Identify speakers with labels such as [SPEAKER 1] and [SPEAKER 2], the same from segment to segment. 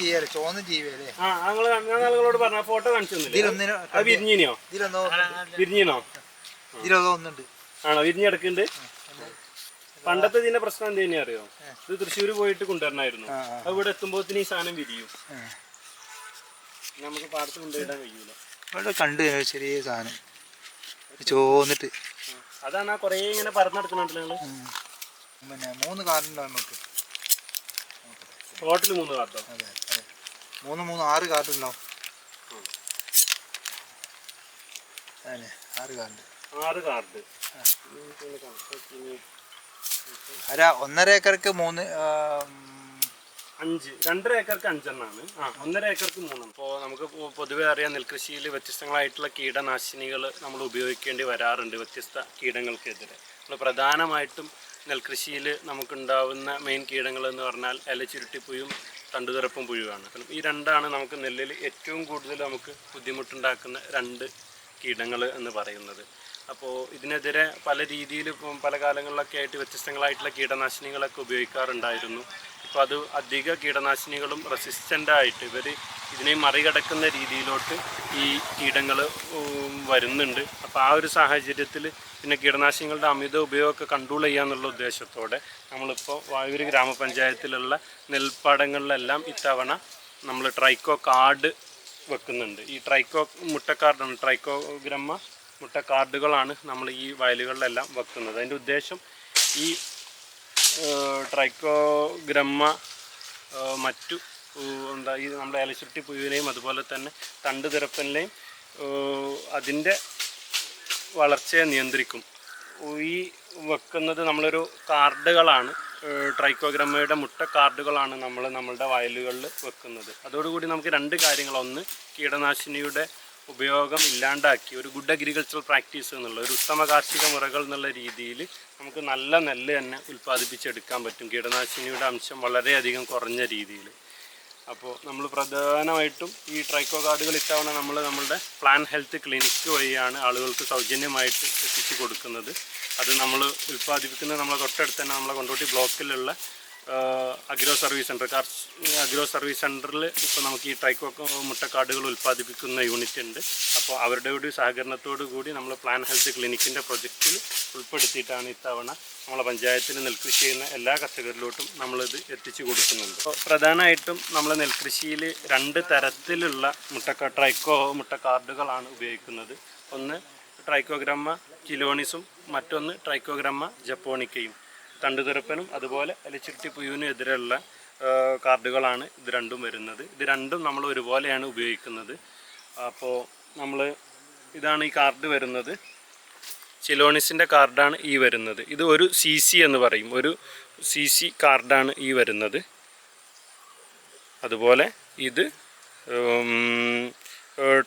[SPEAKER 1] ജീവിയല്ലേ ചോന്ന ജീവിയല്ലേ?
[SPEAKER 2] ആ ഞാൻ പറഞ്ഞ ഫോട്ടോ അത് വിരിഞ്ഞിനോ
[SPEAKER 1] ഇതിലൊന്നോ?
[SPEAKER 2] വിരിഞ്ഞിനോ?
[SPEAKER 1] ഇതിലൊന്നോ ഒന്നുണ്ട്.
[SPEAKER 2] ആണോ? വിരിഞ്ഞെടുക്കുന്നുണ്ട്? പണ്ടത്തെ ഇതിന്റെ പ്രശ്നം എന്ത് തന്നെയാ അറിയോ? ഇത് തൃശ്ശൂർ പോയിട്ട് കൊണ്ടുവരണമായിരുന്നു. അത് ഇവിടെ ഈ സാധനം വിരിയും. നമുക്ക് പാടത്ത് കൊണ്ടുപോയിടാൻ കഴിയൂല.
[SPEAKER 1] ഇവിടെ കണ്ടു ചെറിയ സാധനം. ചോന്നിട്ട്.
[SPEAKER 2] അതാണ് ആ കൊറേ ഇങ്ങനെ പറന്നെടുക്കുന്നുണ്ടല്ലോ
[SPEAKER 1] നിങ്ങൾ. പിന്നെ മൂന്ന് കാർഡുണ്ടാവും നമുക്ക്.
[SPEAKER 2] ഹോട്ടലിൽ മൂന്ന്
[SPEAKER 1] അതെ അതെ. മൂന്ന് മൂന്ന് ആറ് കാർഡുണ്ടാവും അതെ ആറ് കാർഡ്.
[SPEAKER 2] ആറ് കാർഡ്.
[SPEAKER 1] അര ഒന്നര ഏക്കർക്ക് മൂന്ന്
[SPEAKER 2] അഞ്ച്. രണ്ടര ഏക്കർക്ക് അഞ്ചെണ്ണാണ്. ആ ഒന്നര ഏക്കർക്ക് മൂന്നെണ്ണം. ഇപ്പോൾ നമുക്ക് പൊതുവെ അറിയാം നെൽകൃഷിയിൽ വ്യത്യസ്തങ്ങളായിട്ടുള്ള കീടനാശിനികൾ നമ്മൾ ഉപയോഗിക്കേണ്ടി വരാറുണ്ട് വ്യത്യസ്ത കീടങ്ങൾക്കെതിരെ. നമ്മൾ പ്രധാനമായിട്ടും നെൽകൃഷിയിൽ നമുക്കുണ്ടാവുന്ന മെയിൻ കീടങ്ങൾ എന്ന് പറഞ്ഞാൽ ഇലച്ചുരുട്ടിപ്പുയും തണ്ടുതിറപ്പും പുഴുവാണ്. കാരണം ഈ രണ്ടാണ് നമുക്ക് നെല്ലിൽ ഏറ്റവും കൂടുതൽ നമുക്ക് ബുദ്ധിമുട്ടുണ്ടാക്കുന്ന രണ്ട് കീടങ്ങൾ എന്ന് പറയുന്നത്. അപ്പോൾ ഇതിനെതിരെ പല രീതിയിൽ പല കാലങ്ങളിലൊക്കെ ആയിട്ട് വ്യത്യസ്തങ്ങളായിട്ടുള്ള കീടനാശിനികളൊക്കെ ഉപയോഗിക്കാറുണ്ടായിരുന്നു. ഇപ്പോൾ അത് അധിക കീടനാശിനികളും റെസിസ്റ്റന്റ് ആയിട്ട് ഇവർ ഇതിനെ മറികടക്കുന്ന രീതിയിലോട്ട് ഈ കീടങ്ങൾ വരുന്നുണ്ട്. അപ്പോൾ ആ ഒരു സാഹചര്യത്തിൽ പിന്നെ കീടനാശിനികളുടെ അമിത ഉപയോഗമൊക്കെ കൺട്രോൾ ചെയ്യാന്നുള്ള ഉദ്ദേശത്തോടെ നമ്മളിപ്പോൾ വായൂർ ഗ്രാമപഞ്ചായത്തിലുള്ള നെൽപ്പാടങ്ങളിലെല്ലാം ഇത്തവണ നമ്മൾ ട്രൈക്കോ കാർഡ് വെക്കുന്നുണ്ട്. ഈ ട്രൈക്കോ മുട്ടക്കാർഡാണ്. ട്രൈക്കോ ഗ്രമ്മ മുട്ട കാർഡുകളാണ് നമ്മൾ ഈ വയലുകളിലെല്ലാം വെക്കുന്നത്. അതിന്റെ ഉദ്ദേശം ഈ ട്രൈക്കോ ഗ്രമ്മ മറ്റു എന്താ ഈ നമ്മുടെ ഇലച്ചുരുട്ടി പുഴുവിനെയും അതുപോലെ തന്നെ തണ്ട് തിരപ്പലിനെയും അതിന്റെ വളർച്ചയെ നിയന്ത്രിക്കും. ഈ വെക്കുന്നത് നമ്മളൊരു കാർഡുകളാണ്. ട്രൈക്കോഗ്രമയുടെ മുട്ട കാർഡുകളാണ് നമ്മൾ നമ്മളുടെ വയലുകളിൽ വെക്കുന്നത്. അതോടുകൂടി നമുക്ക് രണ്ട് കാര്യങ്ങൾ. ഒന്ന് കീടനാശിനിയുടെ ഉപയോഗം ഇല്ലാണ്ടാക്കി ഒരു ഗുഡ് അഗ്രികൾച്ചറൽ പ്രാക്ടീസ് എന്നുള്ള ഒരു ഉത്തമ കാർഷിക മുറകൾ എന്നുള്ള രീതിയിൽ നമുക്ക് നല്ല നെല്ല് തന്നെ ഉൽപ്പാദിപ്പിച്ചെടുക്കാൻ പറ്റും. കീടനാശിനിയുടെ അംശം വളരെയധികം കുറഞ്ഞ രീതിയിൽ. അപ്പോൾ നമ്മൾ പ്രധാനമായിട്ടും ഈ ട്രൈക്കോ കാർഡുകൾ ഇത്തവണ നമ്മൾ നമ്മളുടെ പ്ലാൻ ഹെൽത്ത് ക്ലിനിക്ക് വഴിയാണ് ആളുകൾക്ക് സൗജന്യമായിട്ട് എത്തിച്ചു കൊടുക്കുന്നത്. അത് നമ്മൾ ഉൽപ്പാദിപ്പിക്കുന്നത് നമ്മളെ തൊട്ടടുത്ത് തന്നെ നമ്മളെ കൊണ്ടോട്ടി ബ്ലോക്കിലുള്ള അഗ്രോ സർവീസ് സെന്റർ കാർ അഗ്രോ സർവീസ് സെന്ററിൽ ഇപ്പോൾ നമുക്ക് ഈ ട്രൈക്കോ മുട്ടക്കാടുകൾ ഉൽപ്പാദിപ്പിക്കുന്ന യൂണിറ്റ് ഉണ്ട്. അപ്പോൾ അവരുടെ കൂടി സഹകരണത്തോടു കൂടി നമ്മൾ പ്ലാൻ ഹെൽത്ത് ക്ലിനിക്കിന്റെ പ്രൊജക്റ്റിൽ ഉൾപ്പെടുത്തിയിട്ടാണ് ഇത്തവണ നമ്മളെ പഞ്ചായത്തിൽ നെൽകൃഷി ചെയ്യുന്ന എല്ലാ കർഷകരിലോട്ടും നമ്മളിത് എത്തിച്ചു കൊടുക്കുന്നുണ്ട്. പ്രധാനമായിട്ടും നമ്മൾ നെൽകൃഷിയിൽ രണ്ട് തരത്തിലുള്ള മുട്ടക്ക ട്രൈക്കോ മുട്ടക്കാർഡുകളാണ് ഉപയോഗിക്കുന്നത്. ഒന്ന് ട്രൈക്കോഗ്രമ്മ കിലോണിസും മറ്റൊന്ന് ട്രൈക്കോഗ്രമ്മ ജപ്പോണിക്കയും. തണ്ടുതിറപ്പനും അതുപോലെ അലിച്ചിട്ടി പുയുവിനും എതിരെയുള്ള കാർഡുകളാണ് ഇത് രണ്ടും വരുന്നത്. ഇത് രണ്ടും നമ്മൾ ഒരുപോലെയാണ് ഉപയോഗിക്കുന്നത്. അപ്പോൾ നമ്മൾ ഇതാണ് ഈ കാർഡ് വരുന്നത്. ചിലോണിസിന്റെ കാർഡാണ് ഈ വരുന്നത്. ഇത് ഒരു സി സി എന്ന് പറയും. ഒരു സി സി കാർഡാണ് ഈ വരുന്നത്. അതുപോലെ ഇത്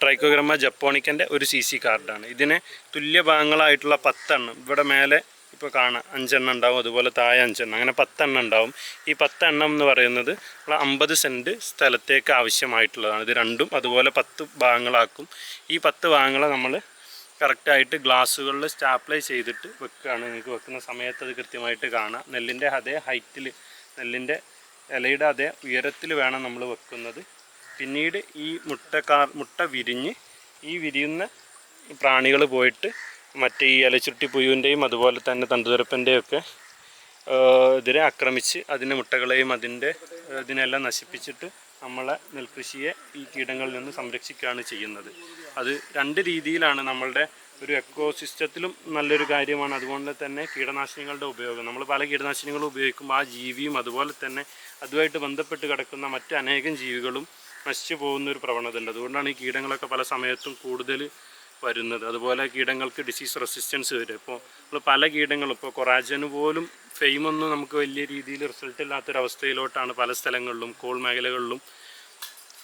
[SPEAKER 2] ട്രൈക്കോഗ്രമ ജപ്പോണിക്കന്റെ ഒരു സി സി കാർഡാണ്. ഇതിനെ തുല്യ ഭാഗങ്ങളായിട്ടുള്ള പത്തെണ്ണം. ഇവിടെ മേലെ ഇപ്പോൾ കാണാം അഞ്ചെണ്ണം ഉണ്ടാവും അതുപോലെ താഴെ അഞ്ചെണ്ണം അങ്ങനെ പത്തെണ്ണം ഉണ്ടാവും. ഈ പത്തെണ്ണം എന്ന് പറയുന്നത് നമ്മൾ അമ്പത് സെന്റ് സ്ഥലത്തേക്ക് ആവശ്യമായിട്ടുള്ളതാണ്. ഇത് രണ്ടും അതുപോലെ പത്ത് ഭാഗങ്ങളാക്കും. ഈ പത്ത് ഭാഗങ്ങളെ നമ്മൾ കറക്റ്റായിട്ട് ഗ്ലാസ്സുകളിൽ സ്റ്റാപ്ലൈ ചെയ്തിട്ട് വെക്കുകയാണ്. നിങ്ങൾക്ക് വെക്കുന്ന സമയത്ത് അത് കൃത്യമായിട്ട് കാണാം. നെല്ലിന്റെ അതേ ഹൈറ്റിൽ നെല്ലിന്റെ ഇലയുടെ അതേ ഉയരത്തിൽ വേണം നമ്മൾ വെക്കുന്നത്. പിന്നീട് ഈ മുട്ടക്കാർ മുട്ട വിരിഞ്ഞ് ഈ വിരിയുന്ന പ്രാണികൾ പോയിട്ട് മറ്റേ ഈ ഇലച്ചുരുട്ടി പുയുവിന്റെയും അതുപോലെ തന്നെ തണ്ടുതുരപ്പന്റെയും ഒക്കെ ഇതിനെ ആക്രമിച്ച് അതിന്റെ മുട്ടകളെയും അതിന്റെ ഇതിനെല്ലാം നശിപ്പിച്ചിട്ട് നമ്മളെ നെൽകൃഷിയെ ഈ കീടങ്ങളിൽ നിന്ന് സംരക്ഷിക്കുകയാണ് ചെയ്യുന്നത്. അത് രണ്ട് രീതിയിലാണ് നമ്മളുടെ ഒരു എക്കോ സിസ്റ്റത്തിലും നല്ലൊരു കാര്യമാണ്. അതുകൊണ്ട് തന്നെ കീടനാശിനികളുടെ ഉപയോഗം. നമ്മൾ പല കീടനാശിനികളും ഉപയോഗിക്കുമ്പോൾ ആ ജീവിയും അതുപോലെ തന്നെ അതുമായിട്ട് ബന്ധപ്പെട്ട് കിടക്കുന്ന മറ്റ് അനേകം ജീവികളും നശിച്ചു പോകുന്ന ഒരു പ്രവണത ഉണ്ട് അതുകൊണ്ടാണ് ഈ കീടങ്ങളൊക്കെ പല സമയത്തും കൂടുതൽ വരുന്നത്. അതുപോലെ കീടങ്ങൾക്ക് ഡിസീസ് റെസിസ്റ്റൻസ് വരും. ഇപ്പോൾ നമ്മൾ പല കീടങ്ങളും ഇപ്പോൾ കൊറാജന് പോലും ഫെയിമൊന്നും നമുക്ക് വലിയ രീതിയിൽ റിസൾട്ട് ഇല്ലാത്തൊരവസ്ഥയിലോട്ടാണ് പല സ്ഥലങ്ങളിലും കോൾ മേഖലകളിലും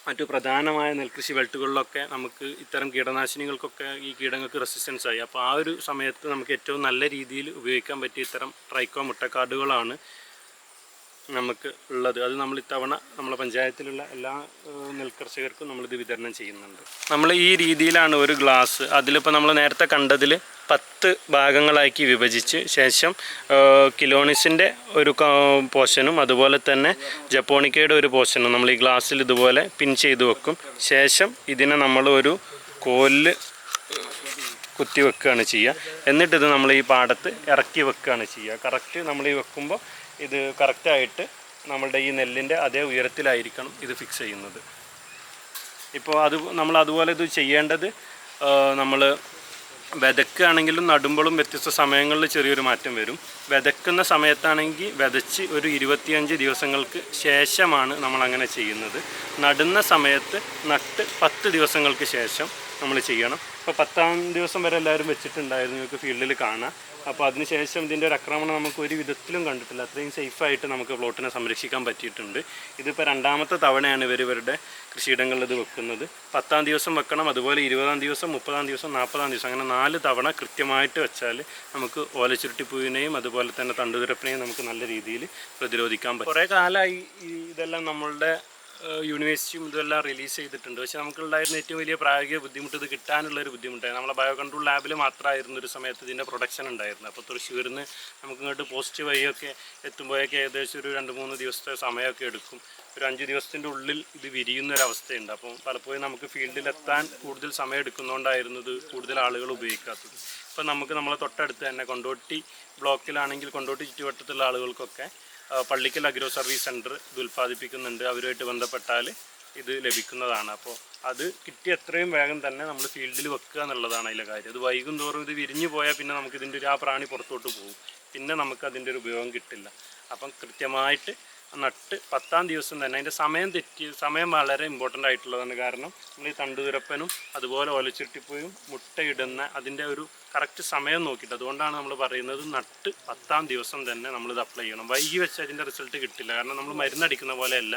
[SPEAKER 2] മറ്റു പ്രധാനമായ നെൽകൃഷി ബെൽറ്റുകളിലൊക്കെ നമുക്ക് ഇത്തരം കീടനാശിനികൾക്കൊക്കെ ഈ കീടങ്ങൾക്ക് റെസിസ്റ്റൻസ് ആയി. അപ്പോൾ ആ ഒരു സമയത്ത് നമുക്ക് ഏറ്റവും നല്ല രീതിയിൽ ഉപയോഗിക്കാൻ പറ്റിയ ഇത്തരം ട്രൈക്കോ മുട്ടക്കാർഡുകളാണ് നമുക്ക് ഉള്ളത്. അത് നമ്മൾ ഇത്തവണ നമ്മളെ പഞ്ചായത്തിലുള്ള എല്ലാ നെൽകർഷകർക്കും നമ്മളിത് വിതരണം ചെയ്യുന്നുണ്ട്. നമ്മൾ ഈ രീതിയിലാണ് ഒരു ഗ്ലാസ്. അതിലിപ്പോൾ നമ്മൾ നേരത്തെ കണ്ടതിൽ പത്ത് ഭാഗങ്ങളാക്കി വിഭജിച്ച് ശേഷം കിലോണിസിന്റെ ഒരു പോഷനും അതുപോലെ തന്നെ ജപ്പോണിക്കയുടെ ഒരു പോർഷനും നമ്മൾ ഈ ഗ്ലാസ്സിൽ ഇതുപോലെ പിൻ ചെയ്ത് വെക്കും. ശേഷം ഇതിനെ നമ്മൾ ഒരു കോലിൽ കുത്തി വെക്കുകയാണ് ചെയ്യുക. എന്നിട്ട് ഇത് നമ്മൾ ഈ പാടത്ത് ഇറക്കി വെക്കുകയാണ് ചെയ്യുക. കറക്റ്റ് നമ്മൾ ഈ വെക്കുമ്പോൾ ഇത് കറക്റ്റായിട്ട് നമ്മളുടെ ഈ നെല്ലിന്റെ അതേ ഉയരത്തിലായിരിക്കണം ഇത് ഫിക്സ് ചെയ്യുന്നത്. ഇപ്പോൾ അത് നമ്മൾ അതുപോലെ ഇത് ചെയ്യേണ്ടത് നമ്മൾ വിതക്കുകയാണെങ്കിലും നടുമ്പോഴും വ്യത്യസ്ത സമയങ്ങളിൽ ചെറിയൊരു മാറ്റം വരും. വിതക്കുന്ന സമയത്താണെങ്കിൽ വിതച്ച് ഒരു ഇരുപത്തിയഞ്ച് ദിവസങ്ങൾക്ക് ശേഷമാണ് നമ്മൾ അങ്ങനെ ചെയ്യുന്നത്. നടുന്ന സമയത്ത് നട്ട് പത്ത് ദിവസങ്ങൾക്ക് ശേഷം നമ്മൾ ചെയ്യണം. ഇപ്പോൾ പത്താം ദിവസം വരെ എല്ലാവരും വെച്ചിട്ടുണ്ടായിരുന്നു നിങ്ങൾക്ക് ഫീൽഡിൽ കാണാം. അപ്പോൾ അതിനുശേഷം ഇതിന്റെ ഒരു ആക്രമണം നമുക്ക് ഒരു വിധത്തിലും കണ്ടിട്ടില്ല. അത്രയും സേഫായിട്ട് നമുക്ക് പ്ലോട്ടിനെ സംരക്ഷിക്കാൻ പറ്റിയിട്ടുണ്ട്. ഇതിപ്പോൾ രണ്ടാമത്തെ തവണയാണ് ഇവർ ഇവരുടെ കൃഷിയിടങ്ങളിൽ ഇത് വെക്കുന്നത്. പത്താം ദിവസം വെക്കണം അതുപോലെ ഇരുപതാം ദിവസം മുപ്പതാം ദിവസം നാൽപ്പതാം ദിവസം അങ്ങനെ നാല് തവണ കൃത്യമായിട്ട് വെച്ചാൽ നമുക്ക് ഓലച്ചുരുട്ടിപ്പൂവിനെയും അതുപോലെ തന്നെ തണ്ടുതുരപ്പിനെയും നമുക്ക് നല്ല രീതിയിൽ പ്രതിരോധിക്കാൻ പറ്റും. കുറേ കാലമായി ഇതെല്ലാം നമ്മളുടെ യൂണിവേഴ്സിറ്റിയും ഇതെല്ലാം റിലീസ് ചെയ്തിട്ടുണ്ട്. പക്ഷേ നമുക്കുണ്ടായിരുന്ന ഏറ്റവും വലിയ പ്രായോഗിക ബുദ്ധിമുട്ട് ഇത് കിട്ടാനുള്ള ഒരു ബുദ്ധിമുട്ടായിരുന്നു നമ്മളെ ബയോ കൺട്രോൾ ലാബിൽ മാത്രമായിരുന്നു ഒരു സമയത്ത് ഇതിന്റെ പ്രൊഡക്ഷൻ ഉണ്ടായിരുന്നത്. അപ്പോൾ തൃശ്ശൂരിൽ നിന്ന് നമുക്ക് ഇങ്ങോട്ട് പോസ്റ്റ് വഴിയൊക്കെ എത്തുമ്പോഴേക്കും ഏകദേശം ഒരു രണ്ട് മൂന്ന് ദിവസത്തെ സമയമൊക്കെ എടുക്കും. ഒരു അഞ്ച് ദിവസത്തിന്റെ ഉള്ളിൽ ഇത് വിരിയുന്ന ഒരു അവസ്ഥയുണ്ട്. അപ്പം പലപ്പോഴും നമുക്ക് ഫീൽഡിലെത്താൻ കൂടുതൽ സമയം എടുക്കുന്നതുകൊണ്ടായിരുന്നു ഇത് കൂടുതൽ ആളുകൾ ഉപയോഗിക്കാത്തത്. ഇപ്പം നമുക്ക് നമ്മളെ തൊട്ടടുത്ത് തന്നെ കൊണ്ടോട്ടി ബ്ലോക്കിലാണെങ്കിൽ കൊണ്ടോട്ടി ചുറ്റുവട്ടത്തുള്ള ആളുകൾക്കൊക്കെ പള്ളിക്കൽ അഗ്രോ സർവീസ് സെന്റർ ഇത് ഉൽപ്പാദിപ്പിക്കുന്നുണ്ട്. അവരുമായിട്ട് ബന്ധപ്പെട്ടാൽ ഇത് ലഭിക്കുന്നതാണ്. അപ്പോൾ അത് കിട്ടി എത്രയും വേഗം തന്നെ നമ്മൾ ഫീൽഡിൽ വെക്കുക എന്നുള്ളതാണ് അതിലെ കാര്യം. അത് വൈകും തോറും ഇത് വിരിഞ്ഞു പോയാൽ പിന്നെ നമുക്ക് ഇതിന്റെ ഒരു ആ പ്രാണി പുറത്തോട്ട് പോകും. പിന്നെ നമുക്ക് അതിന്റെ ഒരു ഉപയോഗം കിട്ടില്ല. അപ്പം കൃത്യമായിട്ട് നട്ട് പത്താം ദിവസം തന്നെ. അതിന്റെ സമയം തെറ്റി സമയം വളരെ ഇമ്പോർട്ടന്റ് ആയിട്ടുള്ളതാണ് കാരണം നമ്മൾ ഈ തണ്ടുതുരപ്പനും അതുപോലെ ഒലച്ചിട്ടിപ്പോയും മുട്ടയിടുന്ന അതിന്റെ ഒരു കറക്റ്റ് സമയം നോക്കിയിട്ട് അതുകൊണ്ടാണ് നമ്മൾ പറയുന്നത് നട്ട് പത്താം ദിവസം തന്നെ നമ്മളിത് അപ്ലൈ ചെയ്യണം. വൈകി വെച്ച് അതിന്റെ റിസൾട്ട് കിട്ടില്ല. കാരണം നമ്മൾ മരുന്നടിക്കുന്ന പോലെയല്ല.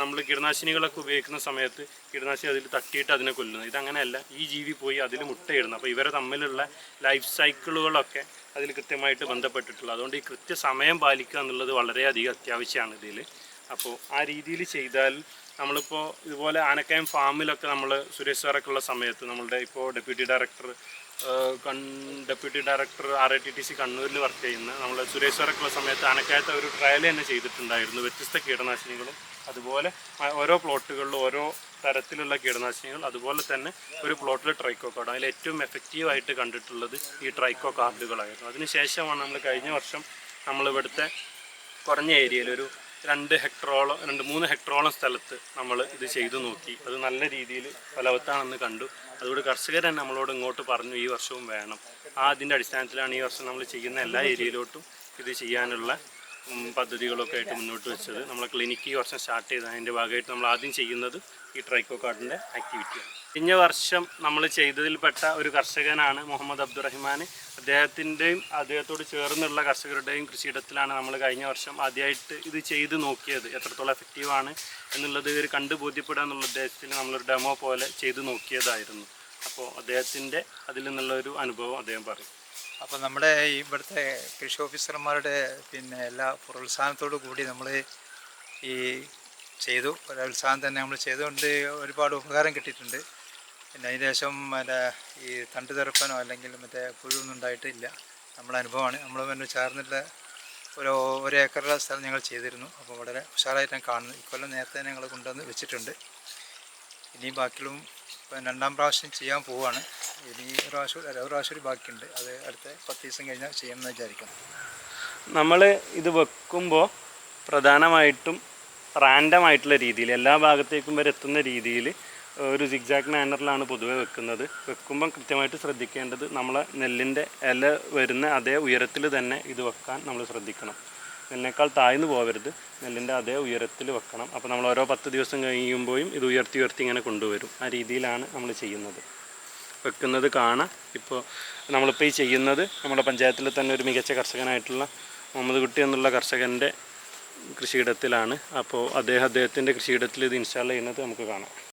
[SPEAKER 2] നമ്മൾ കീടനാശിനികളൊക്കെ ഉപയോഗിക്കുന്ന സമയത്ത് കീടനാശിനി അതിൽ തട്ടിയിട്ട് അതിനെ കൊല്ലുന്നത്. ഇതങ്ങനെയല്ല. ഈ ജീവി പോയി അതിൽ മുട്ടയിടുന്നു അപ്പോൾ ഇവരെ തമ്മിലുള്ള ലൈഫ് സൈക്കിളുകളൊക്കെ അതിൽ കൃത്യമായിട്ട് ബന്ധപ്പെട്ടിട്ടുള്ളത്. അതുകൊണ്ട് ഈ കൃത്യസമയം പാലിക്കുക എന്നുള്ളത് വളരെയധികം അത്യാവശ്യമാണ് ഇതിൽ. അപ്പോൾ ആ രീതിയിൽ ചെയ്താൽ നമ്മളിപ്പോൾ ഇതുപോലെ ആനക്കയം ഫാമിലൊക്കെ നമ്മൾ സുരേഷ് സാറൊക്കെ ഉള്ള സമയത്ത് നമ്മളുടെ ഇപ്പോൾ ഡെപ്യൂട്ടി ഡയറക്ടർ കൺ deputy director R I T T C കണ്ണൂരിൽ വർക്ക് ചെയ്യുന്ന നമ്മൾ സുരേഷ് സാറൊക്കെ ഉള്ള സമയത്ത് ആനക്കയത്ത് ഒരു ട്രയൽ തന്നെ ചെയ്തിട്ടുണ്ടായിരുന്നു. വ്യത്യസ്ത കീടനാശിനികളും അതുപോലെ ഓരോ പ്ലോട്ടുകളിലും ഓരോ തരത്തിലുള്ള കീടനാശിനികൾ അതുപോലെ തന്നെ ഒരു പ്ലോട്ടിൽ ട്രൈക്കോ കാർഡ് അതിൽ ഏറ്റവും എഫക്റ്റീവായിട്ട് കണ്ടിട്ടുള്ളത് ഈ ട്രൈക്കോ കാർഡുകളായിരുന്നു അതിനുശേഷമാണ് നമ്മൾ കഴിഞ്ഞ വർഷം നമ്മൾ ഇവിടുത്തെ കുറഞ്ഞ ഏരിയയിൽ ഒരു രണ്ട് ഹെക്ടറോളം രണ്ട് മൂന്ന് ഹെക്ടറോളം സ്ഥലത്ത് നമ്മൾ ഇത് ചെയ്തു നോക്കി. അത് നല്ല രീതിയിൽ ഫലവത്താണെന്ന് കണ്ടു. അതുകൊണ്ട് കർഷകർ തന്നെ നമ്മളോട് ഇങ്ങോട്ട് പറഞ്ഞു ഈ വർഷവും വേണം. ആ അതിന്റെ അടിസ്ഥാനത്തിലാണ് ഈ വർഷം നമ്മൾ ചെയ്യുന്ന എല്ലാ ഏരിയയിലോട്ടും ഇത് ചെയ്യാനുള്ള പദ്ധതികളൊക്കെ ആയിട്ട് മുന്നോട്ട് വെച്ചത്. നമ്മളെ ക്ലിനിക്ക് ഈ വർഷം സ്റ്റാർട്ട് ചെയ്ത് അതിന്റെ ഭാഗമായിട്ട് നമ്മൾ ആദ്യം ചെയ്യുന്നത് ഈ ട്രൈക്കോ കാർഡിന്റെ ആക്ടിവിറ്റിയാണ് കഴിഞ്ഞ വർഷം നമ്മൾ ചെയ്തതിൽപ്പെട്ട ഒരു കർഷകനാണ് മുഹമ്മദ് അബ്ദുറഹ്മാൻ. അദ്ദേഹത്തിന്റെയും അദ്ദേഹത്തോട് ചേർന്നുള്ള കർഷകരുടെയും കൃഷിയിടത്തിലാണ് നമ്മൾ കഴിഞ്ഞ വർഷം ആദ്യമായിട്ട് ഇത് ചെയ്ത് നോക്കിയത്. എത്രത്തോളം എഫക്റ്റീവാണ് എന്നുള്ളത് ഒരു കണ്ടു ബോധ്യപ്പെടുക എന്നുള്ള ഉദ്ദേശത്തിൽ നമ്മളൊരു ഡെമോ പോലെ ചെയ്ത് നോക്കിയതായിരുന്നു. അപ്പോൾ അദ്ദേഹത്തിന്റെ അതിൽ നിന്നുള്ള ഒരു അനുഭവം അദ്ദേഹം പറയും.
[SPEAKER 1] അപ്പോൾ നമ്മുടെ ഇവിടുത്തെ കൃഷി ഓഫീസർമാരുടെ പിന്നെ എല്ലാ പ്രോത്സാഹനത്തോടു കൂടി നമ്മൾ ഈ ചെയ്തു. ഒരു ഉത്സാഹം തന്നെ നമ്മൾ ചെയ്തുകൊണ്ട് ഒരുപാട് ഉപകാരം കിട്ടിയിട്ടുണ്ട്. പിന്നെ അതിന് ശേഷം മറ്റേ ഈ തണ്ട് തെറുപ്പനോ അല്ലെങ്കിൽ മറ്റേ പുഴുവൊന്നും ഉണ്ടായിട്ടില്ല. നമ്മളെ അനുഭവമാണ്. നമ്മൾ പിന്നെ ചേർന്നിട്ടുള്ള ഒരു ഒരു ഏക്കറുടെ സ്ഥലം ഞങ്ങൾ ചെയ്തിരുന്നു. അപ്പോൾ വളരെ ഉഷാറായിട്ടാണ് കാണുന്നു. ഇക്കൊല്ലം നേരത്തെ ഞങ്ങൾ കൊണ്ടുവന്ന് വെച്ചിട്ടുണ്ട്. ഇനി ഇപ്പം രണ്ടാം പ്രാവശ്യം ചെയ്യാൻ പോവുകയാണ്. ഇനി ഒരു പ്രാവശ്യം ഒരു പ്രാവശ്യം ബാക്കിയുണ്ട്. അത് അടുത്ത പത്ത് ദിവസം കഴിഞ്ഞാൽ ചെയ്യണമെന്ന് വിചാരിക്കുന്നു.
[SPEAKER 2] നമ്മൾ ഇത് വെക്കുമ്പോൾ പ്രധാനമായിട്ടും റാൻഡം ആയിട്ടുള്ള രീതിയിൽ എല്ലാ ഭാഗത്തേക്കും വരെ എത്തുന്ന രീതിയിൽ ഒരു സിഗ്സാക്ട് മാനറിലാണ് പൊതുവെ വെക്കുന്നത്. വെക്കുമ്പം കൃത്യമായിട്ട് ശ്രദ്ധിക്കേണ്ടത് നമ്മളെ നെല്ലിന്റെ ഇല വരുന്ന അതേ ഉയരത്തിൽ തന്നെ ഇത് വെക്കാൻ നമ്മൾ ശ്രദ്ധിക്കണം. നെല്ലിനേക്കാൾ താഴ്ന്നു പോകരുത് നെല്ലിന്റെ അതേ ഉയരത്തിൽ വെക്കണം. അപ്പോൾ നമ്മൾ ഓരോ പത്ത് ദിവസം കഴിയുമ്പോഴും ഇത് ഉയർത്തി ഉയർത്തി ഇങ്ങനെ കൊണ്ടുവരും. ആ രീതിയിലാണ് നമ്മൾ ചെയ്യുന്നത്. വെക്കുന്നത് കാണാം. ഇപ്പോൾ നമ്മളിപ്പോൾ ഈ ചെയ്യുന്നത് നമ്മുടെ പഞ്ചായത്തിൽ തന്നെ ഒരു മികച്ച കർഷകനായിട്ടുള്ള മുഹമ്മദ് കുട്ടി എന്നുള്ള കർഷകന്റെ കൃഷിയിടത്തിലാണ്. അപ്പോൾ അദ്ദേഹം അദ്ദേഹത്തിന്റെ കൃഷിയിടത്തിൽ ഇത് ഇൻസ്റ്റാൾ ചെയ്യുന്നത് നമുക്ക് കാണാം.